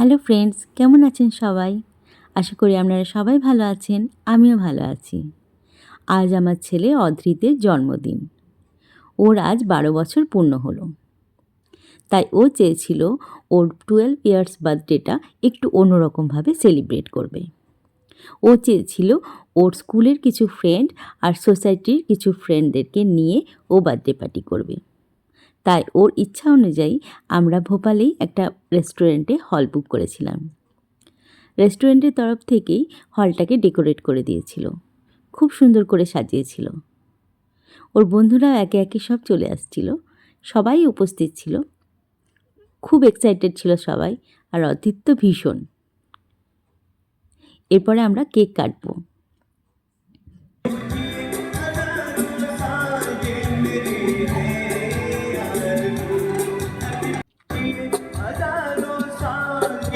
Hello friends, কেমন আছেন সবাই? আশা করি আপনারা সবাই ভালো আছেন, আমিও ভালো আছি। আজ আমার ছেলে অদ্রিতের জন্মদিন। ওর আজ বারো বছর পূর্ণ হলো। তাই ও চেয়েছিল ওর টুয়েলভ ইয়ার্স বার্থডেটা একটু অন্যরকমভাবে সেলিব্রেট করবে। ও চেয়েছিল ওর স্কুলের কিছু ফ্রেন্ড আর সোসাইটির কিছু ফ্রেন্ডদেরকে নিয়ে ও বার্থডে পার্টি করবে। তাই ওর ইচ্ছা অনুযায়ী আমরা ভোপালেই একটা রেস্টুরেন্টে হল বুক করেছিলাম। রেস্টুরেন্টের তরফ থেকেই হলটাকে ডেকোরেট করে দিয়েছিল। খুব সুন্দর করে সাজিয়েছিল। ওর বন্ধুরা একে একে সব চলে আসছিল। সবাই উপস্থিত ছিল। খুব এক্সাইটেড ছিল সবাই আর অতীত্য ভীষণ। এরপরে আমরা কেক কাটবো।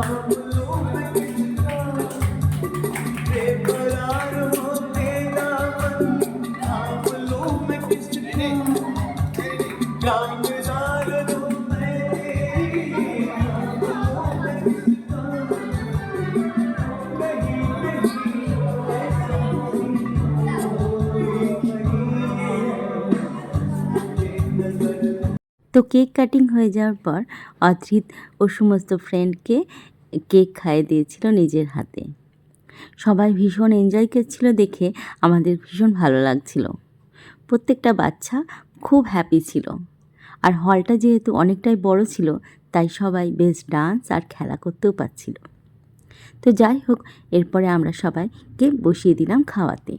啊 তো কেক কাটিং হয়ে যাওয়ার পর অদ্রিত ও সমস্ত ফ্রেন্ডকে কেক খাইয়ে দিয়েছিল নিজের হাতে। সবাই ভীষণ এনজয় করছিল দেখে আমাদের ভীষণ ভালো লাগছিল। প্রত্যেকটা বাচ্চা খুব হ্যাপি ছিল। আর হলটা যেহেতু অনেকটাই বড় ছিল, তাই সবাই বেশ ডান্স আর খেলা করতেও পারছিল। তো যাই হোক, এরপরে আমরা সবাইকে বসিয়ে দিলাম খাওয়াতে,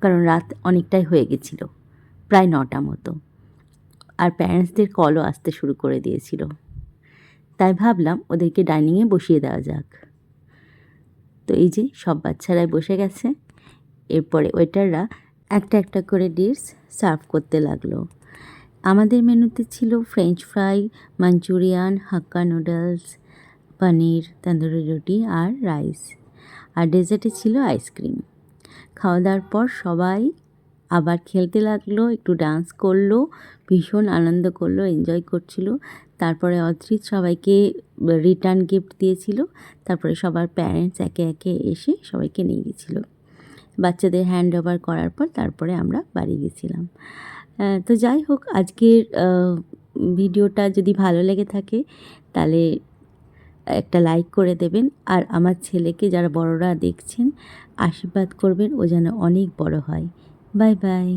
কারণ রাত অনেকটাই হয়ে গেছিল, প্রায় নটা মতো। আর প্যারেন্টসদের কলও আসতে শুরু করে দিয়েছিল। তাই ভাবলাম ওদেরকে ডাইনিংয়ে বসিয়ে দেওয়া যাক। তো এই যে সব বাচ্চারাই বসে গেছে। এরপরে ওয়েটাররা একটা একটা করে ডিশ সার্ভ করতে লাগল। আমাদের মেনুতে ছিল French fry, Manchurian, Hakka noodles, paneer, tandoori রুটি আর রাইস। আর ডেজার্টে ছিল আইসক্রিম। খাওয়া দাওয়ার পর সবাই আবার খেলতে লাগল, একটু ডান্স করল, ভীষণ আনন্দ করল এনজয় করছিল। তারপরে অদ্রিত সবাইকে রিটার্ন গিফট দিয়েছিল। তারপরে সবার প্যারেন্টস একে একে এসে সবাইকে নিয়ে গেছিল। বাচ্চাদের হ্যান্ড ওভার করার পর তারপরে আমরা বাড়ি গেছিলাম। তো যাই হোক, আজকের ভিডিওটা যদি ভালো লেগে থাকে, তাহলে একটা লাইক করে দেবেন। আর আমার ছেলেকে যারা বড়রা দেখছেন, আশীর্বাদ করবেন, ও যেন অনেক বড় হয়। Bye bye